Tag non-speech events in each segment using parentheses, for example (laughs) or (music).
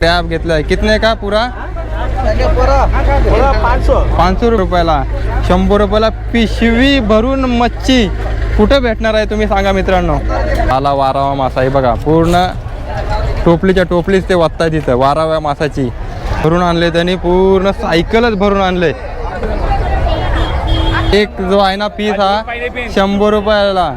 Crab घेतलाय. कितने का पुरा? पाचशे रुपयाला. शंभर रुपयाला पिशवी भरून मच्छी. कुठं भेटणार आहे तुम्ही सांगा मित्रांनो. आला वारावा मासा आहे बघा. पूर्ण टोपलीच्या टोपलीच ते वाचताय तिथं वाराव्या मासाची. भरून आणले त्यांनी पूर्ण सायकलच भरून आणले. एक जो आहे ना पीस हा शंभर रुपयाला.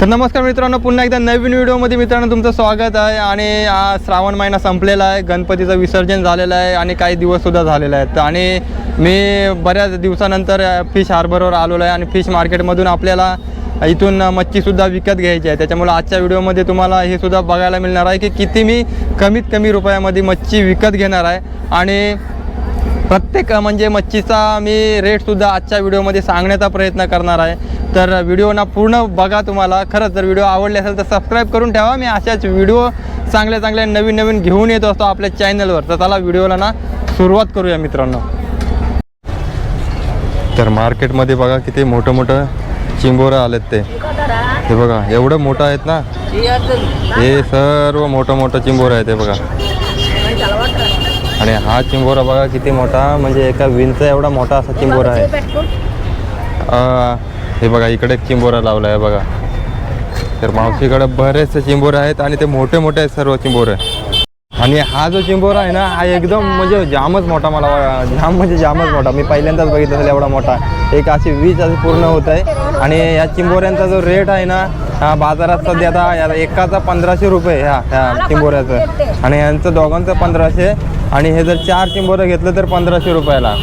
तर नमस्कार मित्रांनो पुन्हा एकदा नवीन व्हिडिओमध्ये मित्रांनो तुमचं स्वागत आहे आणि श्रावण महिना संपलेला आहे गणपतीचं विसर्जन झालेलं आहे आणि काही दिवससुद्धा झालेले आहेत. आणि मी बऱ्याच दिवसानंतर फिश हार्बरवर आलेलो आहे आणि फिश मार्केटमधून आपल्याला इथून मच्छीसुद्धा विकत घ्यायची आहे. त्याच्यामुळे आजच्या व्हिडिओमध्ये तुम्हाला हे सुद्धा बघायला मिळणार आहे की किती मी कमीत कमी रुपयामध्ये मच्छी विकत घेणार आहे. आणि प्रत्येक म्हणजे मच्छीचा मी रेटसुद्धा आजच्या व्हिडिओमध्ये सांगण्याचा प्रयत्न करणार आहे. तर व्हिडिओ ना पूर्ण बघा तुम्हाला. खरंच जर व्हिडिओ आवडले असेल तर सबस्क्राईब करून ठेवा. मी अशाच व्हिडिओ चांगल्या चांगल्या नवीन नवीन घेऊन येत असतो आपल्या चॅनलवर तर चला व्हिडिओला ना सुरुवात करूया मित्रांनो. तर मार्केटमध्ये बघा किती मोठं मोठं चिंबोरं आलेत ते. हे बघा एवढं मोठं आहेत ना? हे सर्व मोठं मोठं चिंबोरं आहे ते बघा. आणि हा चिंबोरा बघा किती मोठा म्हणजे एका विंचा एवढा मोठा असा चिंबोरा आहे. हे बघा इकडे चिंबोरा लावला आहे बघा. तर मावशीकडे बरेचसे चिंबोरे आहेत आणि ते मोठे मोठे आहेत सर्व चिंबोरे. आणि हा जो चिंबोरा आहे ना हा एकदम म्हणजे जामच मोठा मला जाम म्हणजे जामच मोठा. मी पहिल्यांदाच बघितलं असेल एवढा मोठा. एक अशी वीज अशी पूर्ण होत आहे. आणि या चिंबोऱ्यांचा जो रेट आहे ना हा बाजारात सध्या आता या एकाचा पंधराशे रुपये ह्या ह्या चिंबोऱ्याचं. आणि यांचं दोघांचं पंधराशे. आणि हे जर चार चिंबोरं घेतलं तर पंधराशे रुपयाला.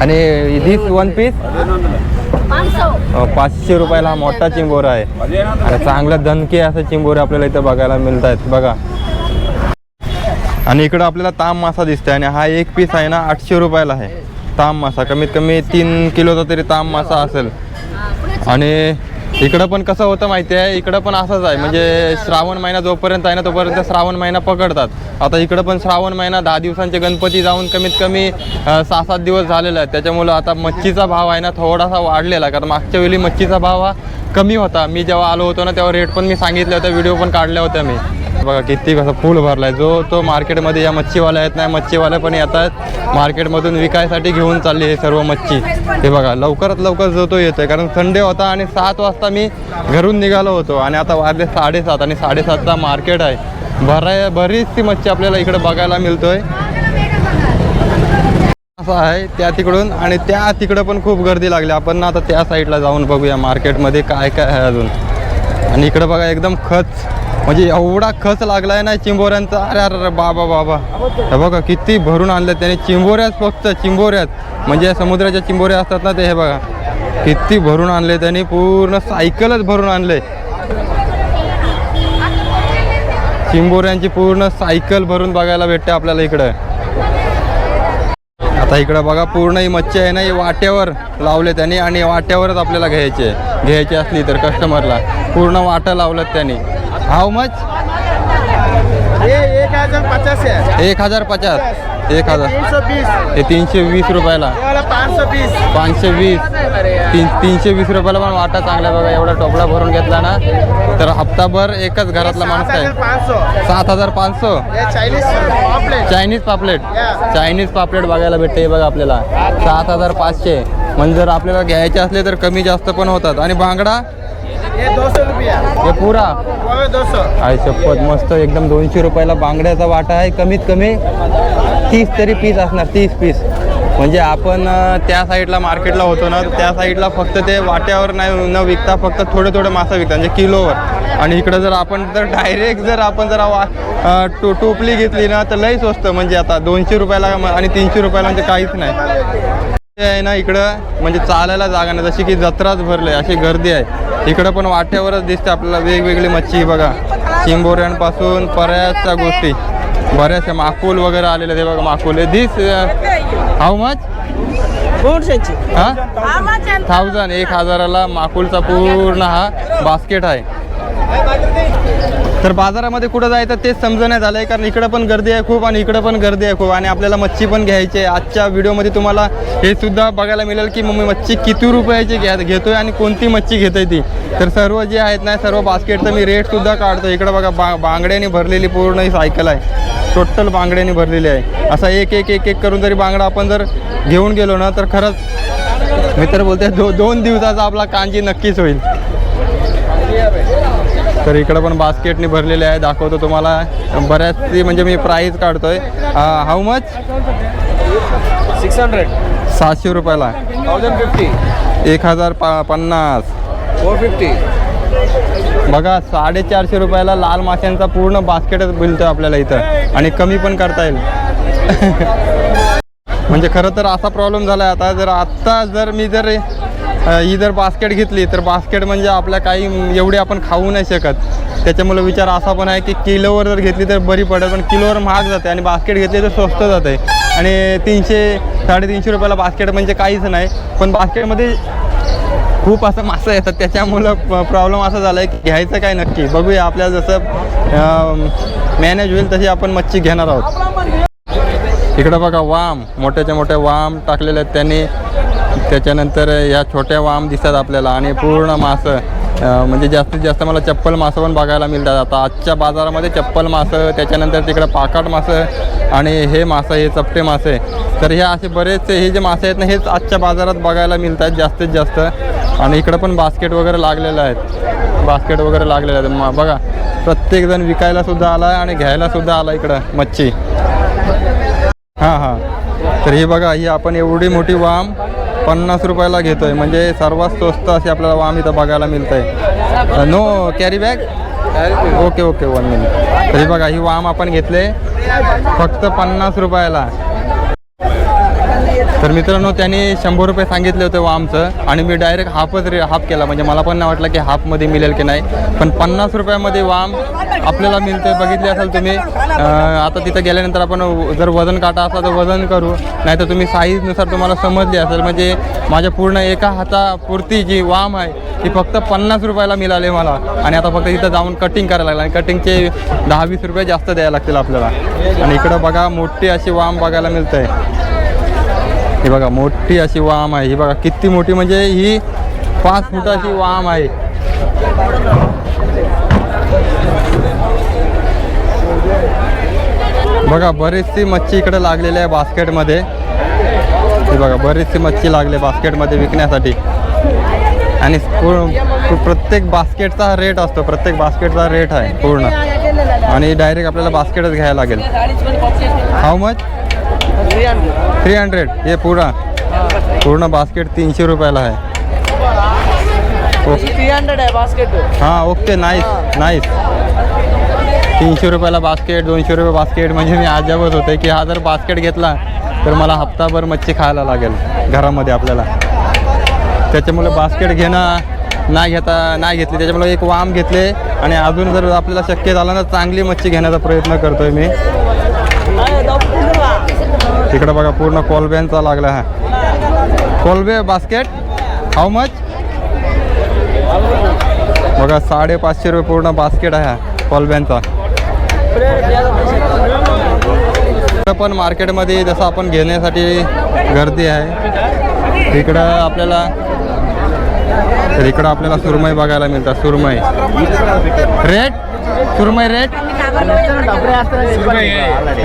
आणि दिस वन पीस पाचशे रुपयाला हा मोठा चिंबोरा आहे. आणि चांगलं दणके असे चिंबोरे आपल्याला इथं बघायला मिळत आहेत बघा. आणि इकडं आपल्याला ताम मासा दिसतोय आणि हा एक पीस आहे ना आठशे रुपयाला आहे. ताम मासा कमीत कमी तीन किलोचा तरी ताम मासा असेल. आणि इकडं पण कसं होतं माहिती आहे? इकडं पण असंच आहे. म्हणजे श्रावण महिना जोपर्यंत आहे ना तोपर्यंत श्रावण महिना पकडतात. आता इकडं पण श्रावण महिना दहा दिवसांचे गणपती जाऊन कमीत कमी सहा सात दिवस झालेले आहेत. त्याच्यामुळं आता मच्छीचा भाव आहे ना थोडासा वाढलेला कारण मागच्या वेळी मच्छीचा भाव हा कमी होता. मी जेव्हा आलो होतो ना तेव्हा रेट पण मी सांगितलं होतं व्हिडिओ पण काढल्या होत्या मी. बघा किती कसं फुल भरलाय. जो तो मार्केटमध्ये या मच्छीवाल्या येत नाही मच्छीवाले पण येतात. मार्केटमधून विकायसाठी घेऊन चालली हे सर्व मच्छी. हे बघा लवकरात लवकर जो तो येतोय कारण संडे होता आणि सात वाजता मी घरून निघालो होतो. आणि आता वाजले साडेसात आणि साडेसातचा मार्केट आहे. भराय बरीचशी मच्छी आपल्याला इकडे बघायला मिळतोय. असं आहे त्या तिकडून आणि त्या तिकडं पण खूप गर्दी लागली. आपण ना आता त्या साईडला जाऊन बघूया मार्केटमध्ये काय काय आहे अजून. आणि इकडं बघा एकदम खच म्हणजे एवढा खच लागलाय ना चिंबोऱ्यांचा. अरे अरे बाबा बाबा. हे बघा किती भरून आणलं त्याने. चिंबोऱ्याच फक्त चिंबोऱ्यात म्हणजे समुद्राच्या चिंबोऱ्या असतात ना ते हे बघा. किती भरून आणले त्यांनी. पूर्ण सायकलच भरून आणले चिंबोऱ्यांची पूर्ण सायकल भरून बघायला भेटते आपल्याला इकडं. आता इकडं बघा पूर्ण ही मच्छी आहे ना ही वाट्यावर लावले त्यांनी आणि वाट्यावरच आपल्याला घ्यायचे. घ्यायची असली तर कस्टमरला पूर्ण वाटा लावलं त्यांनी. How much? एक हजार पचास एक हजार पचास. एक हजार. हे तीनशे वीस रुपयाला. पाचशे वीस. तीन तीनशे वीस रुपयाला पण वाटा चांगला बघा. एवढा टोपला भरून घेतला ना तर हप्ताभर एकच घरातला माणूस सात हजार आहे पाँच सौ सात हजार पाचशे. चायनीज पापलेट. चायनीज पापलेट बघायला भेटते हे बघा आपल्याला. सात हजार पाचशे. म्हणजे जर आपल्याला घ्यायचे असले तर कमी जास्त पण होतात. आणि बांगडा ये दो सौ रुपया हे पुरा दो सौ आहे शपथ मस्त एकदम दोनशे रुपयाला बांगड्याचा वाटा आहे. कमीत कमी तीस तरी पीस असणार तीस पीस म्हणजे आपण अं, त्या साईडला मार्केटला होतो ना त्या साईडला फक्त ते वाट्यावर नाही न विकता फक्त थोडे थोडे मासा विकतात म्हणजे किलोवर. आणि इकडं जर आपण जर डायरेक्ट जर आपण जर वा अं, टो टोपली घेतली ना तर लई स्वस्त. म्हणजे आता दोनशे रुपयाला म- आणि तीनशे रुपयाला म्हणजे काहीच नाही. आहे ना इकडं म्हणजे चालायला जागा नाही. जशी की जत्राच भरले अशी गर्दी आहे. इकडं पण वाट्यावरच दिसते आपल्याला वेगवेगळी मच्छी बघा. चिंबोऱ्यांपासून बऱ्याचशा गोष्टी. बऱ्याचशा माकुल वगैरे आलेले. हे बघा माकुल दिस हाऊ मच हा? थाउजंड एक हजाराला माकुलचा पूर्ण हा बास्केट आहे. तर बाजारामध्ये कुठं जायचं तेच समजण्यात झालं आहे कारण इकडं पण गर्दी आहे खूप आणि इकडं पण गर्दी आहे खूप. आणि आपल्याला मच्छी पण घ्यायची आहे. आजच्या व्हिडिओमध्ये तुम्हाला हे सुद्धा बघायला मिळेल की मग मी मच्छी किती रुपयाची घ्या घेतोय आणि कोणती मच्छी घेतोय ती. तर सर्व जे आहेत ना सर्व बास्केटचं मी रेटसुद्धा काढतो इकडं बघा बा बांगड्याने भरलेली पूर्ण ही सायकल आहे. टोटल बांगड्याने भरलेली आहे. असा एक एक एक एक करून जरी बांगडा आपण जर घेऊन गेलो ना तर खरंच मी तर बोलते दो दोन दिवसाचा आपला कांजी नक्कीच होईल. तर इकडं पण बास्केटने भरलेले आहे दाखवतो तुम्हाला. बऱ्याचशी म्हणजे मी प्राईस काढतोय. How much six hundred. सातशे रुपयाला. Thousand fifty. एक हजार पा पन्नास. Four fifty. बघा साडेचारशे रुपयाला लाल माशांचा पूर्ण बास्केटच मिळतोय आपल्याला इथं. आणि कमी पण करता येईल. (laughs) म्हणजे खरं तर असा प्रॉब्लेम झाला आहे आता जर आत्ता जर मी जर ही जर बास्केट घेतली तर बास्केट म्हणजे आपल्या काही एवढी आपण खाऊ नाही शकत. त्याच्यामुळे विचार असा पण आहे की किलोवर जर घेतली तर बरी पडेल पण किलोवर महाग जाते आणि बास्केट घेतली तर स्वस्त जाते. आणि तीनशे साडेतीनशे रुपयाला बास्केट म्हणजे काहीच नाही पण बास्केटमध्ये खूप असं मासं येतात. त्याच्यामुळं प्रॉब्लेम असा झाला आहे की घ्यायचं काय नक्की? बघूया आपल्याला जसं मॅनेज होईल तशी आपण मच्छी घेणार आहोत. इकडं बघा वाम. मोठ्याच्या मोठ्या वाम टाकलेले आहेत त्यांनी. त्याच्यानंतर या छोट्या वाम दिसतात आपल्याला आणि पूर्ण मासं म्हणजे जास्तीत जास्त मला चप्पल मासं पण बघायला मिळतात. आता आजच्या बाजारामध्ये चप्पल मासं त्याच्यानंतर तिकडं पाकाट मासं आणि हे मासं हे चपटे मासे. तर हे असे बरेचसे हे जे मासे आहेत ना हेच आजच्या बाजारात बघायला मिळतात जास्तीत जास्त. आणि इकडं पण बास्केट वगैरे लागलेलं आहेत. बास्केट वगैरे लागलेलं आहेत. म- बघा प्रत्येकजण विकायलासुद्धा आला आहे आणि घ्यायलासुद्धा आला इकडं मच्छी. हां हां. तर हे बघा ही आपण एवढी मोठी वाम पन्नास रुपयाला घेतोय. म्हणजे सर्वात स्वस्त असे आपल्याला वाम इथं बघायला मिळत आहे no carry bag okay okay one minute तरी बघा ही वाम आपण घेतले. फक्त पन्नास रुपयाला. तर मित्रांनो त्यांनी शंभर रुपये सांगितले होते वामचं आणि मी डायरेक्ट हाफच रे हाफ केला. म्हणजे मला पण नाही वाटलं की हाफमध्ये मिळेल की नाही. पण पन्नास रुपयामध्ये वाम आपल्याला मिळते बघितले असाल तुम्ही आता तिथं गेल्यानंतर आपण जर वजन काटा असला तर वजन करू. नाही तर तुम्ही साईजनुसार तुम्हाला समजली असेल. म्हणजे माझ्या पूर्ण एका हातापुरती जी वाम आहे ती फक्त पन्नास रुपयाला मिळाली मला. आणि आता फक्त इथं जाऊन कटिंग करायला लागलं. आणि कटिंगचे दहा वीस रुपये जास्त द्यायला लागतील आपल्याला. आणि इकडं बघा मोठी अशी वाम बघायला मिळते ही बघा मोठी अशी वाम आहे. ही बघा किती मोठी म्हणजे ही पाच फुटाची वाम आहे. बघा बरीचशी मच्छी इकडे लागलेली आहे बास्केटमध्ये. ही बघा बरीचशी मच्छी लागली बास्केटमध्ये विकण्यासाठी. आणि प्रत्येक बास्केटचा रेट असतो प्रत्येक बास्केटचा रेट आहे पूर्ण. आणि डायरेक्ट आपल्याला बास्केटच घ्यायला लागेल. How much three hundred. हे पूरा. पूर्ण बास्केट तीनशे रुपयाला आहे. ओके. थ्री हंड्रेड आहे बास्केट हां ओके. नाईस नाईस तीनशे रुपयाला बास्केट दोनशे रुपये बास्केट म्हणजे मी आजवत होते की हा जर बास्केट घेतला तर मला हप्ताभर मच्छी खायला लागेल घरामध्ये आपल्याला. त्याच्यामुळे बास्केट घेणं नाही घेता नाही घेतली. त्याच्यामुळे एक वाम घेतले आणि अजून जर आपल्याला शक्य झालं ना चांगली मच्छी घेण्याचा प्रयत्न करतोय मी. तिकडे बघा पूर्ण कोलब्यांचा लागला हा. कोलबे बास्केट हाऊ मच बघा साडेपाचशे रुपये पूर्ण बास्केट आहे हा कोलब्यांचा. इकडं पण मार्केटमध्ये जसं आपण घेण्यासाठी गर्दी आहे. इकडं आपल्याला तर इकडं आपल्याला सुरमई बघायला मिळतात सुरमई. रेट सुरमई रेट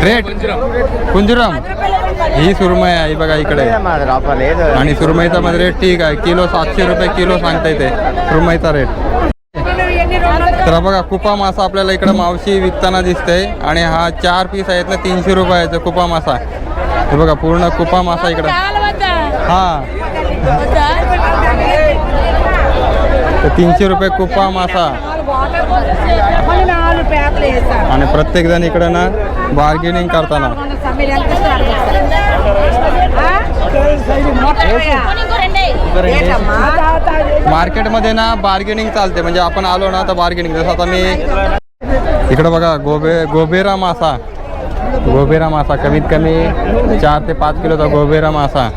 रेट कुंजुरम. ही सुरमई आहे बघा इकडे. आणि सुरमईचा मध्ये रेट ठीक आहे. किलो सातशे रुपये किलो सांगता येते सुरमईचा रेट तर बघा कुपा मासा आपल्याला इकडं मावशी विकताना दिसते आणि हा चार पीस आहेत ना तीनशे रुपयाचा कुपा मासा. हे बघा पूर्ण कुपा मासा इकडं. हा. तर तीनशे रुपये कुपा मासा. आणि प्रत्येक जण इकडं ना बार्गेनिंग करताना. मार्केटमध्ये ना बार्गेनिंग चालते म्हणजे आपण आलो ना तर बार्गेनिंग जसं आता मी इकडं बघा गोबे गोबेरा मासा. गोबेरा मासा कमीत कमी चार ते पाच किलोचा गोबेरा मासा.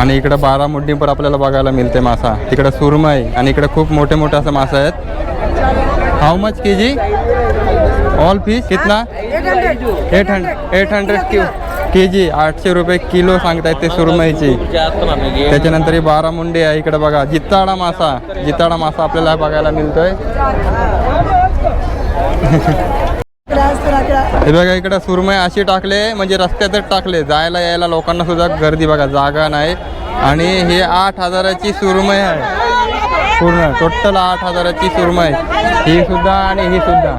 आणि इकडं बारा मुड्डीपर आपल्याला बघायला मिळते मासा. तिकडं सुरमई आणि इकडे खूप मोठे मोठे असं मासा आहेत. How much K G all fish कितना? Eight hundred eight hundred K G आठशे रुपये किलो सांगतायत ते सुरमईची. त्याच्यानंतर ही बारा मुंडे आहे इकडे बघा. जिताडा मासा. जिताडा मासा आपल्याला बघायला मिळतोय. हे बघा इकडे सुरमई अशी टाकले म्हणजे रस्त्यातच टाकले. जायला यायला लोकांना सुद्धा गर्दी बघा जागा नाही. आणि हे आठ हजाराची सुरमई आहे. पूर्ण टोटल आठ हजाराची सुरमई ही सुद्धा आणि ही सुद्धा.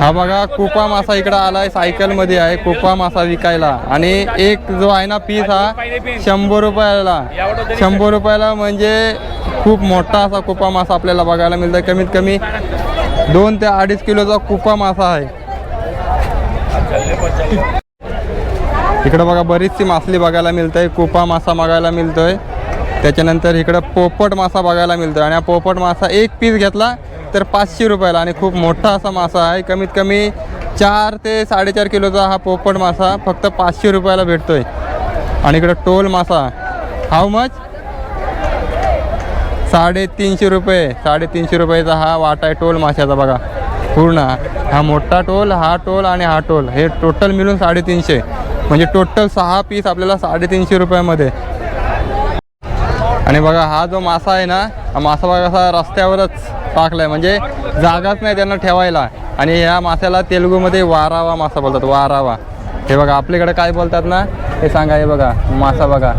हा बघा कुपा मासा इकडं आलाय सायकलमध्ये आहे कुपा मासा विकायला. आणि एक जो आहे ना पीस हा शंभर रुपयाला. शंभर रुपयाला म्हणजे खूप मोठा असा कुपा मासा आपल्याला बघायला मिळतो कमीत कमी दोन ते अडीच किलोचा कुपा मासा आहे. इकडं बघा बरीचशी मासली बघायला मिळते कुपा मासा बघायला मिळतोय. त्याच्यानंतर इकडं पोपट मासा बघायला मिळतो आणि हा पोपट मासा एक पीस घेतला तर पाचशे रुपयाला. आणि खूप मोठा असा मासा आहे. कमीत कमी चार ते साडेचार किलोचा हा पोपट मासा फक्त पाचशे रुपयाला भेटतोय. आणि इकडं टोल मासा. हाव मच साडेतीनशे रुपये. साडेतीनशे रुपयाचा हा वाटा आहे टोल माशाचा बघा. पूर्ण. हा मोठा टोल हा टोल आणि हा टोल. हे टोटल मिळून साडेतीनशे. म्हणजे टोटल सहा पीस आपल्याला साडेतीनशे रुपयामध्ये. आणि बघा हा जो मासा आहे ना हा मासा बघा असा रस्त्यावरच टाकलाय. म्हणजे जागाच नाही त्यांना ठेवायला. आणि ह्या माशाला तेलुगूमध्ये वारावा मासा बोलतात वारावा. हे बघा आपल्याकडे काय बोलतात ना हे सांगा हे बघा मासा बघा.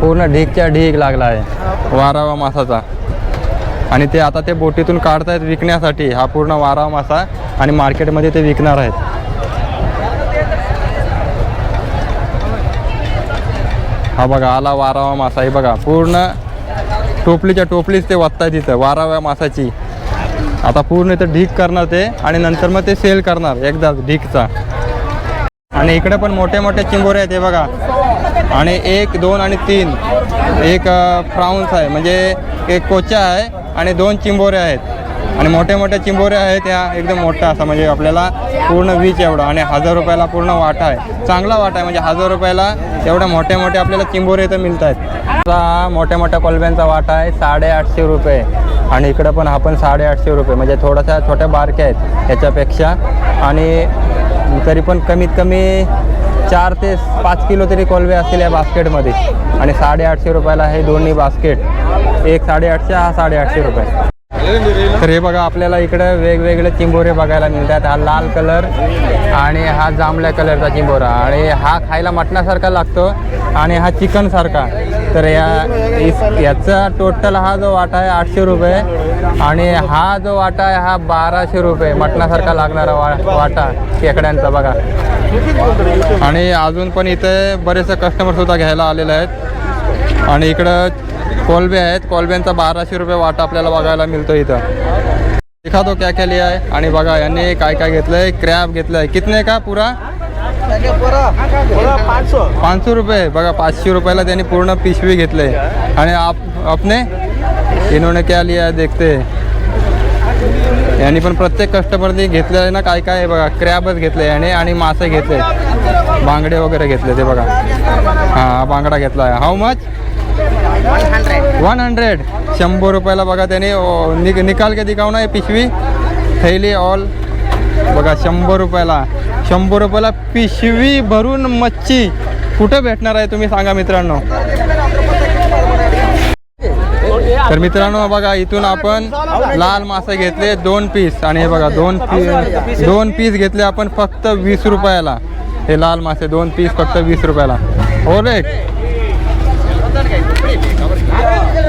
पूर्ण ढीकच्या ढीक लागला आहे वारावा मासाचा. आणि ते आता ते बोटीतून काढतायत विकण्यासाठी. हा पूर्ण वारावा मासा आणि मार्केटमध्ये ते विकणार आहेत. हा बघा आला वारावा मासा. हे बघा पूर्ण टोपलीच्या टोपलीच ते वाचताय तिथं वाराव्या मासाची. आता पूर्ण इथं ढीक करणार ते आणि नंतर मग ते सेल करणार एकदाच ढीकचा. आणि इकडे पण मोठे मोठे चिंबोरे आहेत हे बघा. आणि एक दोन आणि तीन. एक फ्राऊन्स आहे म्हणजे एक कोचा आहे आणि दोन चिंबोरे आहेत. आणि मोठ्या मोठ्या चिंबोऱ्या आहेत त्या एकदम मोठा असा म्हणजे आपल्याला पूर्ण वीज एवढा आणि हजार रुपयाला पूर्ण वाटा आहे. चांगला वाटा आहे म्हणजे हजार रुपयाला एवढ्या मोठ्या मोठ्या आपल्याला चिंबोरे इथं मिळत आहेत हा मोठ्या मोठ्या कोलब्यांचा वाटा आहे साडेआठशे रुपये. आणि इकडं पण हा पण साडेआठशे रुपये. म्हणजे थोड्याशा छोट्या बारक्या आहेत ह्याच्यापेक्षा आणि तरी पण कमीत कमी चार ते पाच किलो तरी कोलवे असतील या बास्केटमध्ये. आणि साडेआठशे रुपयाला हे दोन्ही बास्केट. एक साडेआठशे हा साडेआठशे रुपये. तर हे बघा आपल्याला इकडं वेगवेगळे चिंबोरे बघायला मिळतात. हा लाल कलर आणि हा जांभळ्या कलरचा चिंबोरा. आणि हा खायला मटणासारखा लागतो आणि हा चिकनसारखा तर या याचा टोटल हा जो वाटा आहे आठशे रुपये. आणि हा जो वाटा आहे हा बाराशे रुपये. मटणासारखा लागणारा वा वाटा खेकड्यांचा बघा. आणि अजून पण इथे बरेचसे कस्टमर सुद्धा घ्यायला आलेले आहेत. आणि इकडं कोलबे आहेत. कोलब्यांचा बाराशे रुपये वाटा आपल्याला बघायला मिळतो इथं. दिखा तो क्या क्या लिया आहे. आणि बघा यांनी काय काय घेतलंय? क्रॅब घेतलंय. कितने का पुरा? पाचशे रुपये. बघा पाचशे रुपयाला त्यांनी पूर्ण पिशवी घेतले. आणि आप आपने इन्होंने क्या लिया है? देखते. यांनी पण प्रत्येक कस्टमरनी घेतलेलं आहे ना काय काय? आहे बघा क्रॅबच घेतले याने आणि मासे घेतले. बांगडे वगैरे घेतले ते बघा. हां बांगडा घेतला आहे. हाऊ मच वन हंड्रेड शंभर रुपयाला बघा त्याने निक निकाल के दिखाव ना हे पिशवी. थैली ऑल बघा शंभर रुपयाला. शंभर रुपयाला पिशवी भरून मच्छी. कुठं भेटणार आहे तुम्ही सांगा मित्रांनो. तर मित्रांनो बघा इथून आपण लाल मासे घेतले दोन पीस आणि हे बघा दोन पीस दोन पीस घेतले आपण फक्त वीस रुपयाला. हे लाल मासे दोन पीस फक्त वीस रुपयाला. हो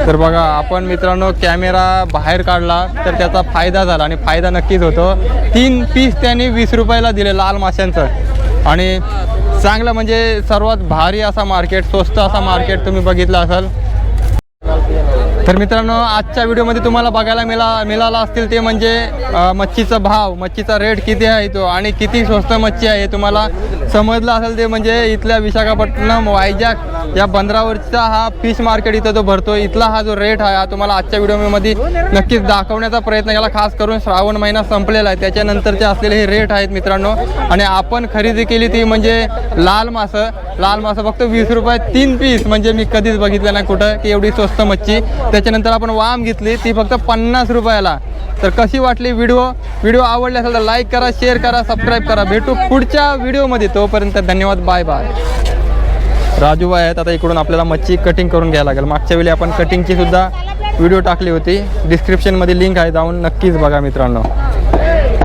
तर बघा आपण मित्रांनो कॅमेरा बाहेर काढला तर त्याचा फायदा झाला आणि फायदा नक्कीच होतो. तीन पीस त्यांनी वीस रुपयाला दिले लाल माशांचं. आणि चांगलं म्हणजे सर्वात भारी असा मार्केट स्वस्त असा मार्केट तुम्ही बघितला असाल. तर मित्रांनो आजच्या व्हिडिओमध्ये तुम्हाला बघायला मिळा मिळाला असतील ते म्हणजे मच्छीचा भाव मच्छीचा रेट किती आहे तो आणि किती स्वस्त मच्छी आहे हे तुम्हाला समजलं असेल ते म्हणजे इथल्या विशाखापट्टणम वायजाग या बंदरावरचा हा फिश मार्केट इथं जो भरतो इथला हा जो रेट आहे हा तुम्हाला आजच्या व्हिडिओमध्ये नक्कीच दाखवण्याचा प्रयत्न केला. खास करून श्रावण महिना संपलेला आहे त्याच्यानंतरचे असलेले हे रेट आहेत मित्रांनो. आणि आपण खरेदी केली ती म्हणजे लाल मासं. लाल मासं फक्त वीस रुपये तीन पीस म्हणजे मी कधीच बघितलं नाही कुठं की एवढी स्वस्त मच्छी. त्याच्यानंतर आपण वाम घेतली ती फक्त पन्नास रुपयाला. तर कशी वाटली व्हिडिओ व्हिडिओ आवडली असेल तर लाईक करा शेअर करा सबस्क्राईब करा. भेटू पुढच्या व्हिडिओमध्ये तोपर्यंत धन्यवाद बाय बाय राजूबाई आहेत. आता इकडून आपल्याला मच्छी कटिंग करून घ्यायला लागेल. मागच्या वेळी आपण कटिंगची सुद्धा व्हिडिओ टाकली होती. डिस्क्रिप्शनमध्ये लिंक आहे. जाऊन नक्कीच बघा मित्रांनो.